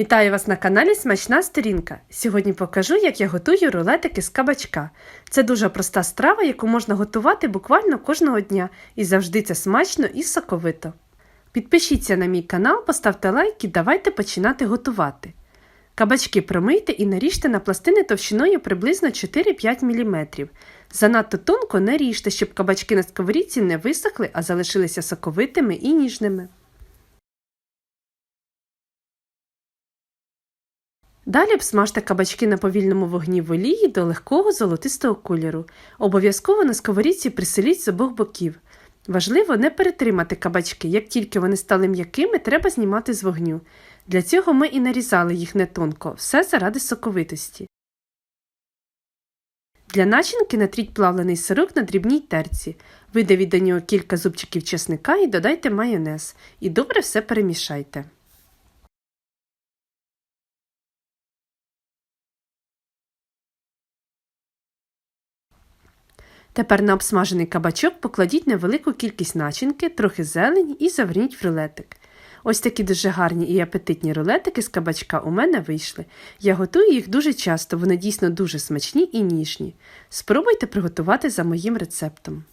Вітаю вас на каналі Смачна сторінка. Сьогодні покажу, як я готую рулетики з кабачка. Це дуже проста страва, яку можна готувати буквально кожного дня, і завжди це смачно і соковито. Підпишіться на мій канал, поставте лайк і давайте починати готувати. Кабачки промийте і наріжте на пластини товщиною приблизно 4-5 мм. Занадто тонко не ріжте, щоб кабачки на сковорідці не висохли, а залишилися соковитими і ніжними. Далі обсмажте кабачки на повільному вогні в олії до легкого золотистого кольору. Обов'язково на сковорідці приселіть з обох боків. Важливо не перетримати кабачки. Як тільки вони стали м'якими, треба знімати з вогню. Для цього ми і нарізали їх не тонко, все заради соковитості. Для начинки натріть плавлений сирок на дрібній терці. Видавіть до нього кілька зубчиків чесника і додайте майонез. І добре все перемішайте. Тепер на обсмажений кабачок покладіть невелику кількість начинки, трохи зелені і заверніть в рулетик. Ось такі дуже гарні і апетитні рулетики з кабачка у мене вийшли. Я готую їх дуже часто, вони дійсно дуже смачні і ніжні. Спробуйте приготувати за моїм рецептом.